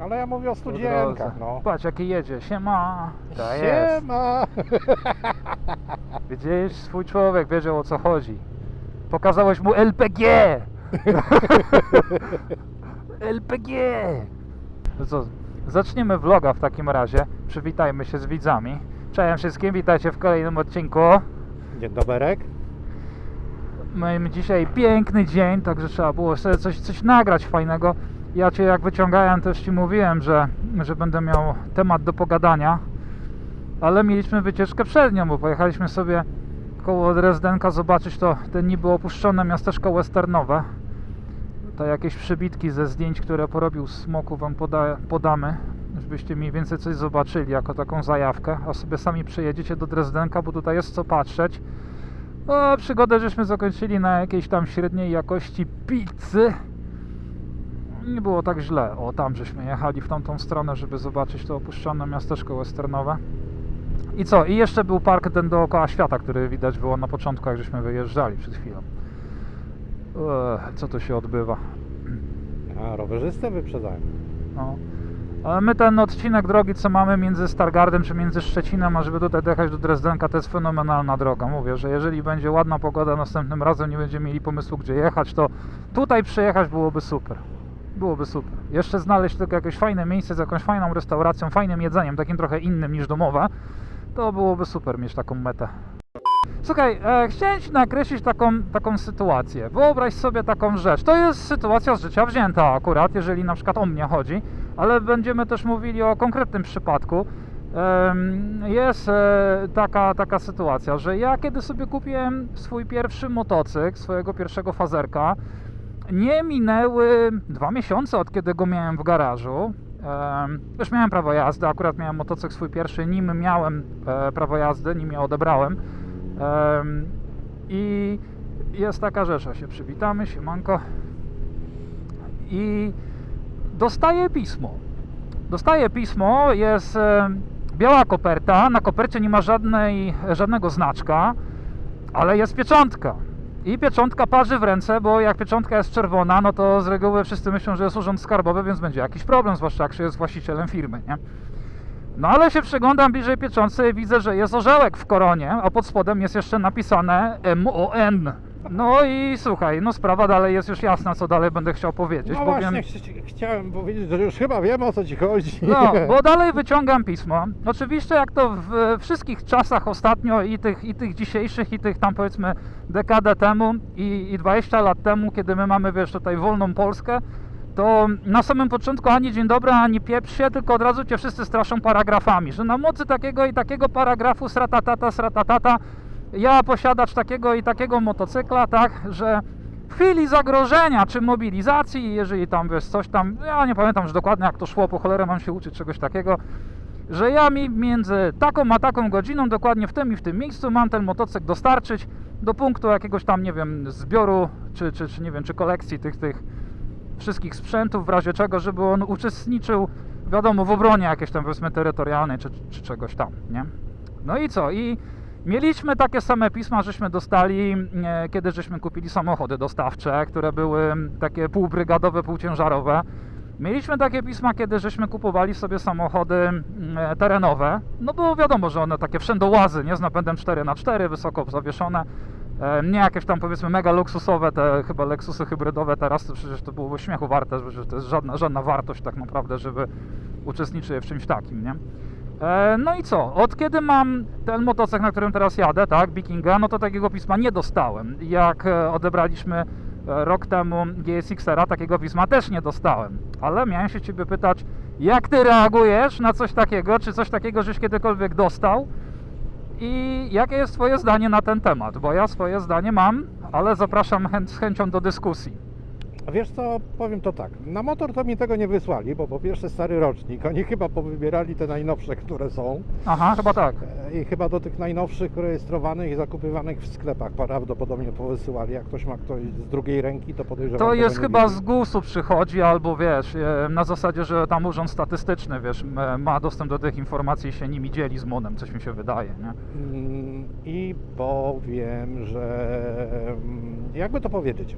Ale ja mówię o studzienkach, no. Patrz jaki jedzie, siema. To jest. Siema! Widzisz, swój człowiek wiedział o co chodzi. Pokazałeś mu LPG! LPG! No co, zaczniemy vloga w takim razie. Przywitajmy się z widzami. Cześć wszystkim, witajcie w kolejnym odcinku. Dzień doberek. Mamy dzisiaj piękny dzień, także trzeba było sobie coś, coś nagrać fajnego. Ja Cię jak wyciągałem też Ci mówiłem, że, że będę miał temat do pogadania, ale mieliśmy wycieczkę przednią, bo pojechaliśmy sobie koło Dresdenka zobaczyć to te niby opuszczone miasteczko westernowe. To jakieś przybitki ze zdjęć, które porobił Smoku Wam poda, podamy, żebyście mniej więcej coś zobaczyli jako taką zajawkę, a sobie sami przejedziecie do Dresdenka, bo tutaj jest co patrzeć. O, przygodę żeśmy zakończyli na jakiejś tam średniej jakości pizzy. Nie było tak źle. O, tam żeśmy jechali w tamtą stronę, żeby zobaczyć to opuszczone miasteczko westernowe. I co? I jeszcze był park ten dookoła świata, który widać było na początku, jak żeśmy wyjeżdżali przed chwilą. Ech, co tu się odbywa? A, rowerzystę wyprzedałem. No. Ale my ten odcinek drogi, co mamy między Stargardem czy między Szczecinem, a żeby tutaj dojechać do Dresdenka, to jest fenomenalna droga. Mówię, że jeżeli będzie ładna pogoda następnym razem, nie będziemy mieli pomysłu, gdzie jechać, to tutaj przyjechać byłoby super. Byłoby super. Jeszcze znaleźć tylko jakieś fajne miejsce z jakąś fajną restauracją, fajnym jedzeniem, takim trochę innym niż domowe, to byłoby super mieć taką metę. Słuchaj, e, chciałem Ci nakreślić taką, taką sytuację. Wyobraź sobie taką rzecz. To jest sytuacja z życia wzięta akurat, jeżeli na przykład o mnie chodzi, ale będziemy też mówili o konkretnym przypadku. Em, Jest e, taka, taka sytuacja, że ja kiedy sobie kupiłem swój pierwszy motocykl, swojego pierwszego fazerka, nie minęły dwa miesiące od kiedy go miałem w garażu. Już miałem prawo jazdy, akurat miałem motocykl swój pierwszy, nim miałem e, prawo jazdy, nim je odebrałem. Em, I jest taka rzecz, się przywitamy, siemanko. I dostaję pismo. Dostaję pismo, jest em, biała koperta, na kopercie nie ma żadnej, żadnego znaczka, ale jest pieczątka. I pieczątka parzy w ręce, bo jak pieczątka jest czerwona, no to z reguły wszyscy myślą, że jest urząd skarbowy, więc będzie jakiś problem, zwłaszcza jak się jest właścicielem firmy, nie? No ale się przyglądam bliżej pieczątce i widzę, że jest orzełek w koronie, a pod spodem jest jeszcze napisane MON. No i słuchaj, no sprawa dalej jest już jasna, co dalej będę chciał powiedzieć. No bowiem- właśnie, chci- chciałem powiedzieć, że już chyba wiem o co ci chodzi. no, bo dalej wyciągam pismo. Oczywiście jak to w wszystkich czasach ostatnio i tych, i tych dzisiejszych, i tych tam powiedzmy dekadę temu i, i 20 lat temu, kiedy my mamy, wiesz, tutaj wolną Polskę, to na samym początku ani dzień dobry, ani pieprz się, tylko od razu cię wszyscy straszą paragrafami, że na mocy takiego i takiego paragrafu sratatata, sratatata, ja posiadacz takiego i takiego motocykla, tak, że w chwili zagrożenia czy mobilizacji, jeżeli tam wiesz coś tam, ja nie pamiętam już dokładnie jak to szło, po cholerę mam się uczyć czegoś takiego, że ja mi między taką a taką godziną, dokładnie w tym i w tym miejscu mam ten motocykl dostarczyć do punktu jakiegoś tam, nie wiem, zbioru, czy, czy, czy nie wiem, czy kolekcji tych, tych wszystkich sprzętów, w razie czego, żeby on uczestniczył, wiadomo, w obronie jakiejś tam, powiedzmy, terytorialnej, czy, czy czegoś tam, nie? No i co? I mieliśmy takie same pisma, żeśmy dostali, e, kiedy żeśmy kupili samochody dostawcze, które były takie półbrygadowe, półciężarowe. Mieliśmy takie pisma, kiedy żeśmy kupowali sobie samochody e, terenowe, no bo wiadomo, że one takie wszędołazy, nie z napędem 4x4, wysoko zawieszone, e, nie jakieś tam powiedzmy mega luksusowe, te chyba Lexusy hybrydowe teraz, to przecież to byłoby śmiechu warte, że to jest żadna, żadna wartość tak naprawdę, żeby uczestniczyć w czymś takim, nie? E, No i co? Od kiedy mam ten motocykl, na którym teraz jadę, tak, Vikinga, no to takiego pisma nie dostałem. Jak e, odebraliśmy e, rok temu GSX-era, takiego pisma też nie dostałem. Ale miałem się Ciebie pytać, jak Ty reagujesz na coś takiego? Czy coś takiego żeś kiedykolwiek dostał? I jakie jest Twoje zdanie na ten temat? Bo ja swoje zdanie mam, ale zapraszam z chęcią do dyskusji. A wiesz co, powiem to tak. Na motor to mi tego nie wysłali, bo po pierwsze stary rocznik. Oni chyba powybierali te najnowsze, które są. Aha, chyba tak. E, I chyba do tych najnowszych rejestrowanych i zakupywanych w sklepach prawdopodobnie powysyłali. Jak ktoś ma ktoś z drugiej ręki, to podejrzewam. To jest chyba widzi. z GUS-u przychodzi, albo wiesz, e, na zasadzie, że tam urząd statystyczny, wiesz, ma dostęp do tych informacji i się nimi dzieli z MON-em, coś mi się wydaje, nie? Mm, I powiem, że mm, jakby to powiedzieć.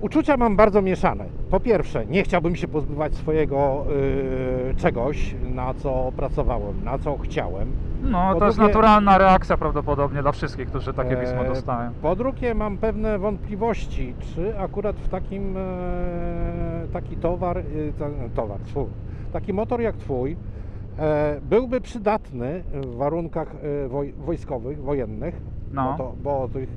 Uczucia mam bardzo mieszane. Po pierwsze, nie chciałbym się pozbywać swojego y, czegoś, na co pracowałem, na co chciałem. No, Po to jest drugie- naturalna reakcja prawdopodobnie dla wszystkich, którzy takie E, pismo dostają. Po drugie, mam pewne wątpliwości, czy akurat w takim e, taki towar, ta- towar, tfu, taki motor jak twój e, byłby przydatny w warunkach e, woj, wojskowych, wojennych, No. bo, to, bo tych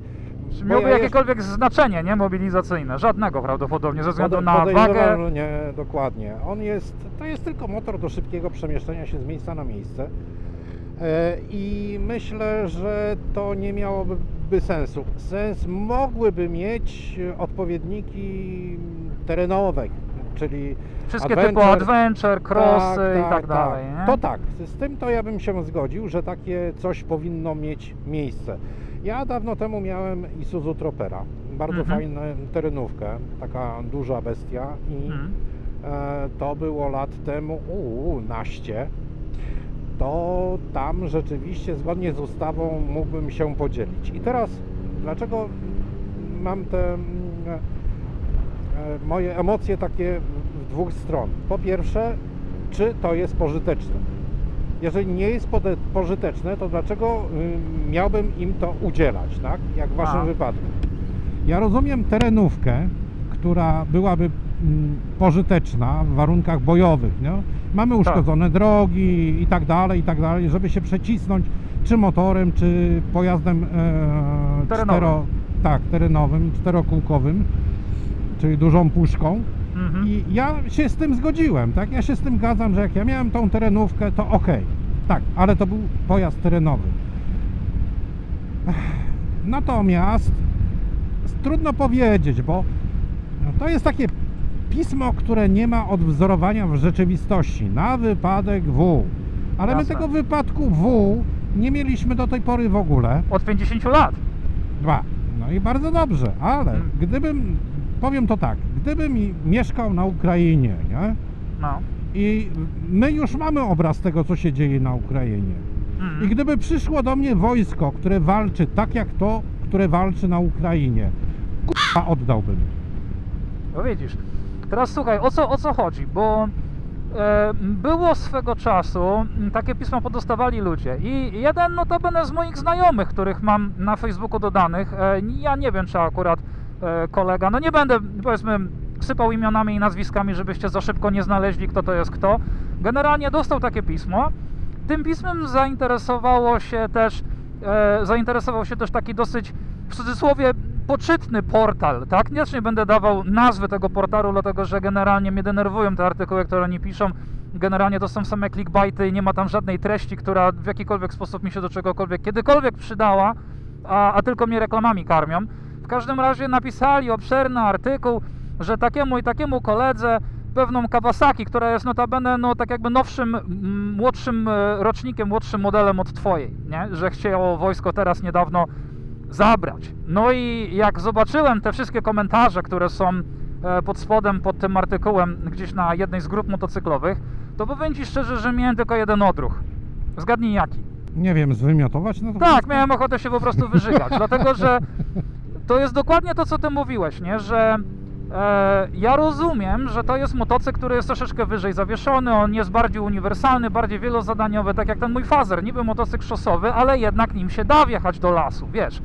Czy miałby ja jakiekolwiek znaczenie, nie? Mobilizacyjne? Żadnego prawdopodobnie, ze względu Pode- na podejrzewam, wagę. że Nie, dokładnie. On jest, to jest tylko motor do szybkiego przemieszczania się z miejsca na miejsce. E, I myślę, że to nie miałoby sensu. Sens mogłyby mieć odpowiedniki terenowe, czyli Wszystkie typu adventure. adventure, crossy i tak dalej, nie? To tak, z tym to ja bym się zgodził, że takie coś powinno mieć miejsce. Ja dawno temu miałem Isuzu Tropera, bardzo Mhm. fajną terenówkę, taka duża bestia i Mhm. e, to było lat temu, uuu, naście, to tam rzeczywiście zgodnie z ustawą mógłbym się podzielić. I teraz, dlaczego mam te e, e, moje emocje takie w dwóch stron? Po pierwsze, czy to jest pożyteczne? Jeżeli nie jest pożyteczne, to dlaczego y, miałbym im to udzielać, tak? Jak w Waszym A. wypadku. Ja rozumiem terenówkę, która byłaby mm, pożyteczna w warunkach bojowych, nie? Mamy uszkodzone drogi i tak dalej, i tak dalej, żeby się przecisnąć czy motorem, czy pojazdem e, Terenowym. cztero, tak, terenowym, czterokółkowym, czyli dużą puszką. Mhm. I ja się z tym zgodziłem, tak? Ja się z tym zgadzam, że jak ja miałem tą terenówkę, to okej. Tak, ale to był pojazd terenowy. Natomiast trudno powiedzieć, bo no, to jest takie pismo, które nie ma odwzorowania w rzeczywistości na wypadek W. Ale my Jasne. tego wypadku W nie mieliśmy do tej pory w ogóle. Od 50 lat. Dwa. No i bardzo dobrze, ale Mm. gdybym, powiem to tak, gdybym mieszkał na Ukrainie, nie? No. I my już mamy obraz tego, co się dzieje na Ukrainie. Mhm. I gdyby przyszło do mnie wojsko, które walczy tak jak to, które walczy na Ukrainie, k***a oddałbym. No widzisz. Teraz słuchaj, o co, o co chodzi? Bo e, było swego czasu, takie pisma podostawali ludzie i jeden notabene z moich znajomych, których mam na Facebooku dodanych, e, ja nie wiem czy akurat kolega, no nie będę powiedzmy sypał imionami i nazwiskami, żebyście za szybko nie znaleźli kto to jest kto, generalnie dostał takie pismo. Tym pismem zainteresowało się też, e, zainteresował się też taki dosyć w cudzysłowie poczytny portal, tak? Nie, nie będę dawał nazwy tego portalu, dlatego że generalnie mnie denerwują te artykuły, które oni piszą. Generalnie to są same clickbaity i nie ma tam żadnej treści, która w jakikolwiek sposób mi się do czegokolwiek kiedykolwiek przydała, a, a tylko mnie reklamami karmią. W każdym razie napisali obszerny artykuł, że takiemu i takiemu koledze pewną Kawasaki, która jest notabene no tak jakby nowszym, młodszym e, rocznikiem, młodszym modelem od twojej, nie? Że chciało wojsko teraz niedawno zabrać. No i jak zobaczyłem te wszystkie komentarze, które są e, pod spodem, pod tym artykułem, gdzieś na jednej z grup motocyklowych, to powiem Ci szczerze, że miałem tylko jeden odruch. Zgadnij jaki. Nie wiem, zwymiotować na to Tak, miałem ochotę się po prostu wyżygać, dlatego że to jest dokładnie to, co Ty mówiłeś, nie? Że e, ja rozumiem, że to jest motocykl, który jest troszeczkę wyżej zawieszony, on jest bardziej uniwersalny, bardziej wielozadaniowy, tak jak ten mój Fazer, niby motocykl szosowy, ale jednak nim się da wjechać do lasu, wiesz.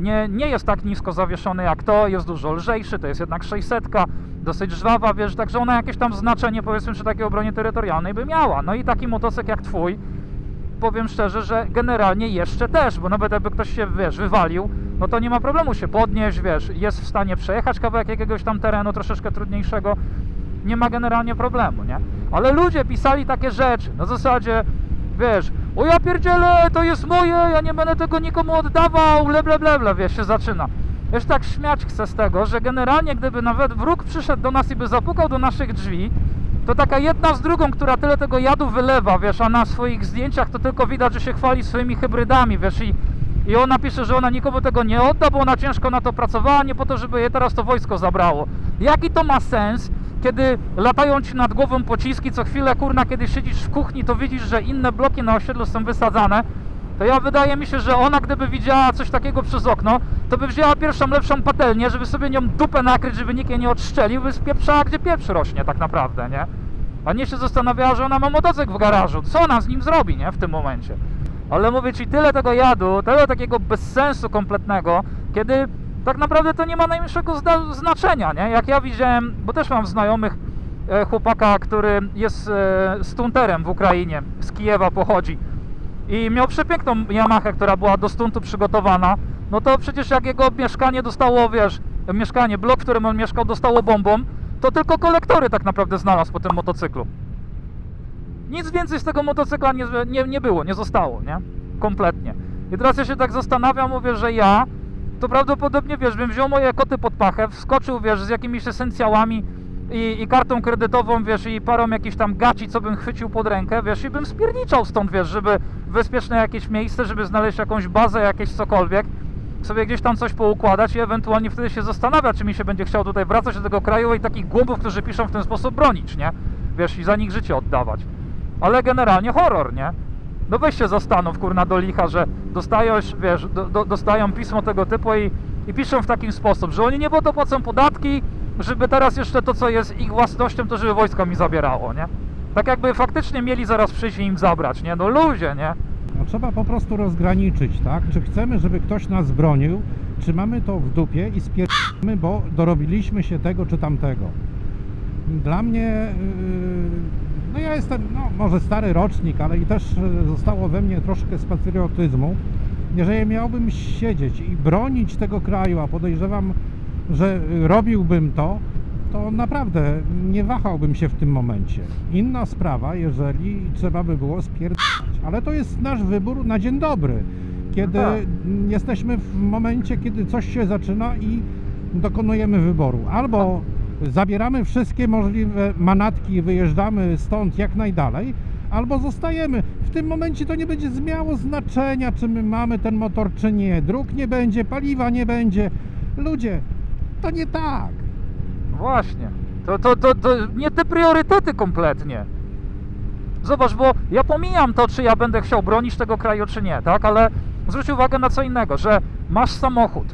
Nie, nie jest tak nisko zawieszony jak to, jest dużo lżejszy, to jest jednak 600, dosyć żwawa, wiesz, także ona jakieś tam znaczenie, powiedzmy, przy takiej obronie terytorialnej by miała. No i taki motocykl jak Twój, powiem szczerze, że generalnie jeszcze też, bo nawet jakby ktoś się, wiesz, wywalił, no to nie ma problemu się podnieść, wiesz, jest w stanie przejechać kawałek jakiegoś tam terenu troszeczkę trudniejszego, nie ma generalnie problemu, nie? Ale ludzie pisali takie rzeczy, na zasadzie, wiesz, o ja pierdzielę, to jest moje, ja nie będę tego nikomu oddawał, ble, ble, ble, ble, wiesz, się zaczyna. Wiesz, tak śmiać chcę z tego, że generalnie gdyby nawet wróg przyszedł do nas i by zapukał do naszych drzwi, to taka jedna z drugą, która tyle tego jadu wylewa, wiesz, a na swoich zdjęciach to tylko widać, że się chwali swoimi hybrydami, wiesz, i, i ona pisze, że ona nikomu tego nie odda, bo ona ciężko na to pracowała, nie po to, żeby je teraz to wojsko zabrało. Jaki to ma sens, kiedy latają ci nad głową pociski, co chwilę, kurna, kiedy siedzisz w kuchni, to widzisz, że inne bloki na osiedlu są wysadzane, to ja wydaje mi się, że ona gdyby widziała coś takiego przez okno, to by wzięła pierwszą lepszą patelnię, żeby sobie nią dupę nakryć, żeby nikt jej nie odszczelił, by spieprzała gdzie pieprz rośnie tak naprawdę, nie? A nie się zastanawiała, że ona ma motocykl w garażu, co ona z nim zrobi, nie? W tym momencie. Ale mówię ci, tyle tego jadu, tyle takiego bezsensu kompletnego, kiedy tak naprawdę to nie ma najmniejszego znaczenia, nie? Jak ja widziałem, bo też mam znajomych e, chłopaka, który jest e, stunterem w Ukrainie, z Kijewa pochodzi i miał przepiękną Yamahę, która była do stuntu przygotowana, no to przecież jak jego mieszkanie dostało, wiesz, mieszkanie, blok, w którym on mieszkał, dostało bombą, to tylko kolektory tak naprawdę znalazł po tym motocyklu. Nic więcej z tego motocykla nie, nie, nie było, nie zostało, nie? Kompletnie. I teraz ja się tak zastanawiam, mówię, że ja, to prawdopodobnie, wiesz, bym wziął moje koty pod pachę, wskoczył, wiesz, z jakimiś esencjałami i, i kartą kredytową, wiesz, i parą jakichś tam gaci, co bym chwycił pod rękę, wiesz, i bym spierniczał stąd, wiesz, żeby bezpieczne jakieś miejsce, żeby znaleźć jakąś bazę, jakieś cokolwiek, sobie gdzieś tam coś poukładać i ewentualnie wtedy się zastanawiać, czy mi się będzie chciał tutaj wracać do tego kraju i takich głupów, którzy piszą w ten sposób bronić, nie? Wiesz, i za nich życie oddawać. Ale generalnie horror, nie? No weź się zastanów, kurna, do licha, że dostajesz, wiesz, do, do, dostają pismo tego typu i, i piszą w taki sposób, że oni nie po to płacą podatki, żeby teraz jeszcze to, co jest ich własnością, to żeby wojsko mi zabierało, nie? Tak jakby faktycznie mieli zaraz przyjść i im zabrać, nie? No ludzie, nie? No, trzeba po prostu rozgraniczyć, tak? Czy chcemy, żeby ktoś nas bronił, czy mamy to w dupie i spierdamy, bo dorobiliśmy się tego czy tamtego. Dla mnie, yy, no ja jestem, no może stary rocznik, ale i też yy, zostało we mnie troszkę z patriotyzmu. Jeżeli miałbym siedzieć i bronić tego kraju, a podejrzewam, że robiłbym to, to naprawdę nie wahałbym się w tym momencie. Inna sprawa, jeżeli trzeba by było spierdać. Ale to jest nasz wybór na dzień dobry, kiedy No tak. jesteśmy w momencie, kiedy coś się zaczyna i dokonujemy wyboru. Albo zabieramy wszystkie możliwe manatki i wyjeżdżamy stąd jak najdalej, albo zostajemy. W tym momencie to nie będzie miało znaczenia, czy my mamy ten motor, czy nie. Dróg nie będzie, paliwa nie będzie. Ludzie, to nie tak. Właśnie. To, to, to, to nie te priorytety kompletnie. Zobacz, bo ja pomijam to, czy ja będę chciał bronić tego kraju, czy nie, tak? Ale zwróć uwagę na co innego, że masz samochód,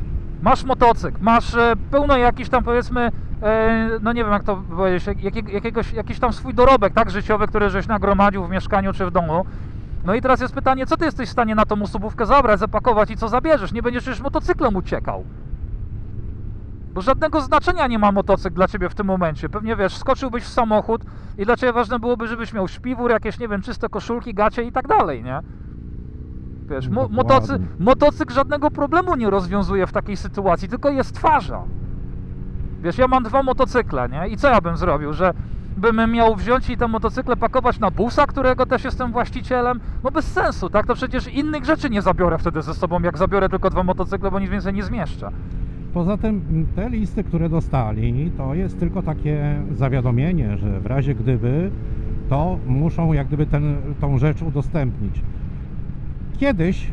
masz motocykl, masz e, pełno jakiś tam powiedzmy, e, no nie wiem jak to powiedzieć, jak, jakiego- jakiegoś, jakiś tam swój dorobek, tak, życiowy, który żeś nagromadził w mieszkaniu czy w domu. No i teraz jest pytanie, co ty jesteś w stanie na tą osobówkę zabrać, zapakować i co zabierzesz? Nie będziesz już motocyklem uciekał. Bo żadnego znaczenia nie ma motocykl dla ciebie w tym momencie. Pewnie wiesz, skoczyłbyś w samochód i dla ciebie ważne byłoby, żebyś miał śpiwór, jakieś, nie wiem, czyste koszulki, gacie i tak dalej, nie? Wiesz, mo- motocy- motocykl żadnego problemu nie rozwiązuje w takiej sytuacji, tylko je stwarza. Wiesz, ja mam dwa motocykle, nie? I co ja bym zrobił, że bym miał wziąć i te motocykle pakować na busa, którego też jestem właścicielem? No bez sensu, tak? To przecież innych rzeczy nie zabiorę wtedy ze sobą, jak zabiorę tylko dwa motocykle, bo nic więcej nie zmieszczę. Poza tym te listy, które dostali, to jest tylko takie zawiadomienie, że w razie gdyby, to muszą jak gdyby ten, tą rzecz udostępnić. Kiedyś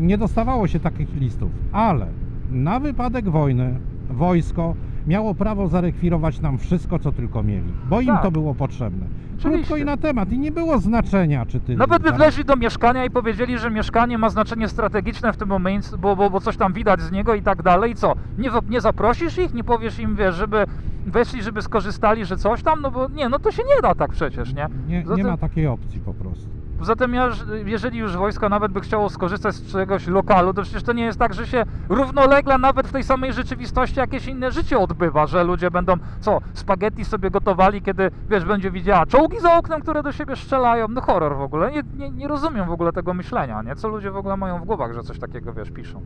nie dostawało się takich listów, ale na wypadek wojny wojsko miało prawo zarekwirować nam wszystko, co tylko mieli, bo im Tak. to było potrzebne. Krótko Oczywiście. i na temat i nie było znaczenia, czy ty... Nawet by wleźli do mieszkania i powiedzieli, że mieszkanie ma znaczenie strategiczne w tym momencie, bo, bo, bo coś tam widać z niego i tak dalej. I co? Nie, nie zaprosisz ich, nie powiesz im, wiesz, żeby weszli, żeby skorzystali, że coś tam? No bo nie, no to się nie da tak przecież, nie? Nie, Zatem- nie ma takiej opcji po prostu. Poza tym, ja, jeżeli już wojsko nawet by chciało skorzystać z czegoś lokalu, to przecież to nie jest tak, że się równolegle nawet w tej samej rzeczywistości jakieś inne życie odbywa, że ludzie będą, co, spaghetti sobie gotowali, kiedy, wiesz, będzie widziała czołgi za oknem, które do siebie strzelają, no horror w ogóle, nie, nie, nie rozumiem w ogóle tego myślenia, nie, co ludzie w ogóle mają w głowach, że coś takiego, wiesz, piszą.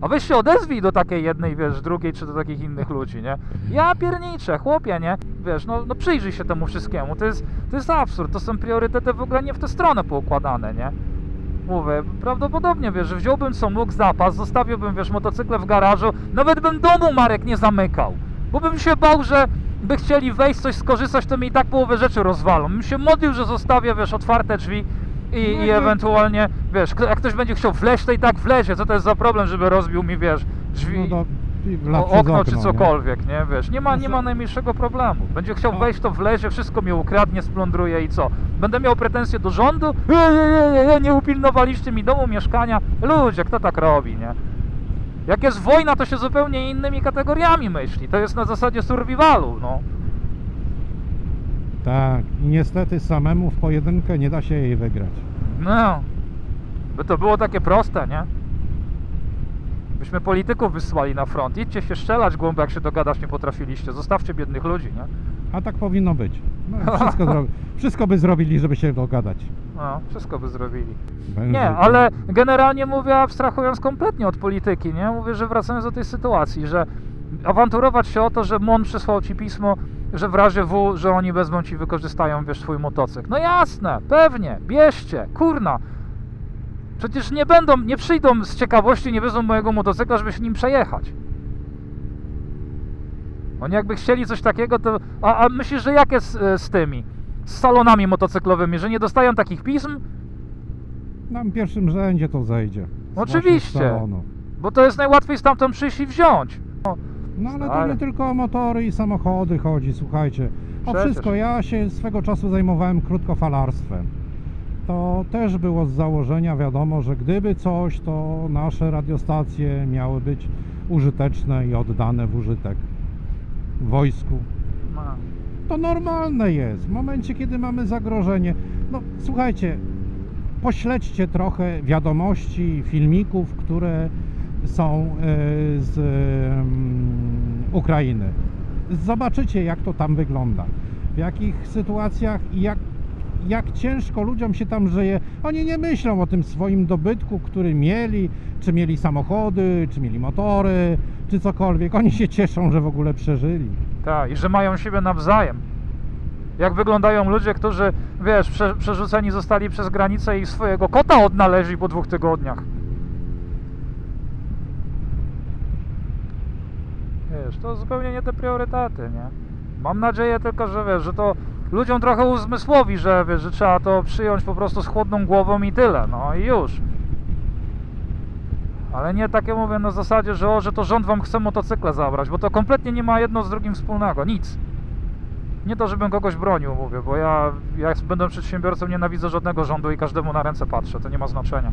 A weź się odezwij do takiej jednej, wiesz, drugiej, czy do takich innych ludzi, nie? Ja pierniczę, chłopie, nie? Wiesz, no, no przyjrzyj się temu wszystkiemu. To jest, to jest absurd, to są priorytety w ogóle nie w tę stronę poukładane, nie? Mówię, prawdopodobnie, wiesz, że wziąłbym co mógł zapas, zostawiłbym, wiesz, motocykle w garażu, nawet bym domu Marek nie zamykał, bo bym się bał, że by chcieli wejść, coś skorzystać, to mi i tak połowę rzeczy rozwalą. Bym się modlił, że zostawię, wiesz, otwarte drzwi i, i jakby- ewentualnie, wiesz, jak ktoś będzie chciał wleźć, to i tak wlezie, co to jest za problem, żeby rozbił mi, wiesz, drzwi. No do, I o, wlać przez okno, czy nie? cokolwiek, nie? Wiesz, nie ma, nie ma najmniejszego problemu. Będzie chciał O. wejść, to wlezie, wszystko mnie ukradnie, splądruje i co? Będę miał pretensje do rządu? Nie, nie, nie, nie, nie upilnowaliście mi domu, mieszkania. Ludzie, kto tak robi, nie? Jak jest wojna, to się zupełnie innymi kategoriami myśli. To jest na zasadzie survivalu, no. Tak, i niestety samemu w pojedynkę nie da się jej wygrać. No. By to było takie proste, nie? Byśmy polityków wysłali na front. Idźcie się strzelać głąb, jak się dogadać nie potrafiliście. Zostawcie biednych ludzi, nie? A tak powinno być. No, wszystko, zro... wszystko by zrobili, żeby się dogadać. No, wszystko by zrobili. Węży- Nie, ale generalnie mówię, abstrahując kompletnie od polityki, nie? Mówię, że wracając do tej sytuacji, że awanturować się o to, że MON przysłał ci pismo, że w razie W, że oni wezmą ci, wykorzystają, wiesz, twój motocykl. No jasne, pewnie, bierzcie, kurna. Przecież nie będą, nie przyjdą z ciekawości, nie wezmą mojego motocykla, żeby się nim przejechać. Oni jakby chcieli coś takiego, to... A, a myślisz, że jak jest e, z tymi? Z salonami motocyklowymi, że nie dostają takich pism? Nam w pierwszym rzędzie to zejdzie. Oczywiście. Bo to jest najłatwiej stamtąd przyjść i wziąć. No, ale to nie tylko o motory i samochody chodzi, słuchajcie. O Przecież. wszystko. Ja się swego czasu zajmowałem krótkofalarstwem. To też było z założenia wiadomo, że gdyby coś, to nasze radiostacje miały być użyteczne i oddane w użytek wojsku. To normalne jest. W momencie, kiedy mamy zagrożenie. No słuchajcie, pośledźcie trochę wiadomości, filmików, które są e, z Ukrainy. Zobaczycie, jak to tam wygląda. W jakich sytuacjach i jak, jak ciężko ludziom się tam żyje. Oni nie myślą o tym swoim dobytku, który mieli, czy mieli samochody, czy mieli motory, czy cokolwiek. Oni się cieszą, że w ogóle przeżyli. Tak, i że mają siebie nawzajem. Jak wyglądają ludzie, którzy, wiesz, prze, przerzuceni zostali przez granicę i swojego kota odnaleźli po dwóch tygodniach. Wiesz, to zupełnie nie te priorytety, nie? Mam nadzieję tylko, że wiesz, że to ludziom trochę uzmysłowi, że wiesz, że trzeba to przyjąć po prostu z chłodną głową i tyle, no i już. Ale nie takie mówię na zasadzie, że o, że to rząd wam chce motocykle zabrać, bo to kompletnie nie ma jedno z drugim wspólnego, nic. Nie to, żebym kogoś bronił, mówię, bo ja, jak będę przedsiębiorcą, nienawidzę żadnego rządu i każdemu na ręce patrzę, to nie ma znaczenia.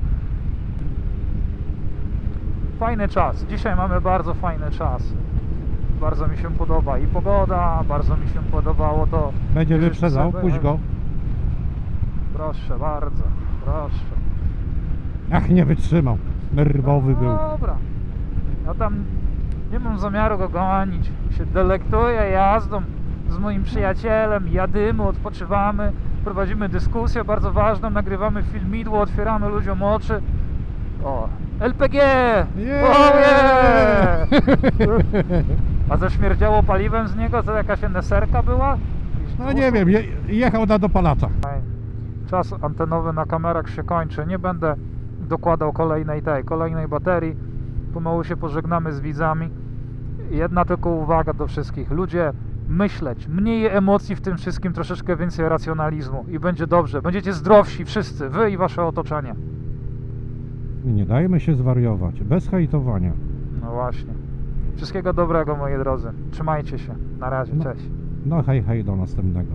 Fajny czas, dzisiaj mamy bardzo fajny czas. Bardzo mi się podoba i pogoda, bardzo mi się podobało to. Będzie wyprzedzał, puść go. Proszę bardzo, proszę. Ach, nie wytrzymał. Nerwowy był. Dobra. Ja tam nie mam zamiaru go gonić. Się delektuję jazdą z moim przyjacielem, jadymy, odpoczywamy, prowadzimy dyskusję bardzo ważną, nagrywamy filmidło, otwieramy ludziom oczy. O, LPG! Jeee! O, yeah! A zaśmierdziało paliwem z niego? To jakaś NSR-ka była? No nie wiem, je, jechał na dopalacza. Czas antenowy na kamerach się kończy. Nie będę dokładał kolejnej tej, kolejnej baterii. Pomału się pożegnamy z widzami. Jedna tylko uwaga do wszystkich. Ludzie, myśleć. Mniej emocji w tym wszystkim, troszeczkę więcej racjonalizmu i będzie dobrze. Będziecie zdrowsi wszyscy, wy i wasze otoczenie. Nie dajmy się zwariować, bez hejtowania. No właśnie. Wszystkiego dobrego, moi drodzy. Trzymajcie się. Na razie. No. Cześć. No hej, hej, do następnego.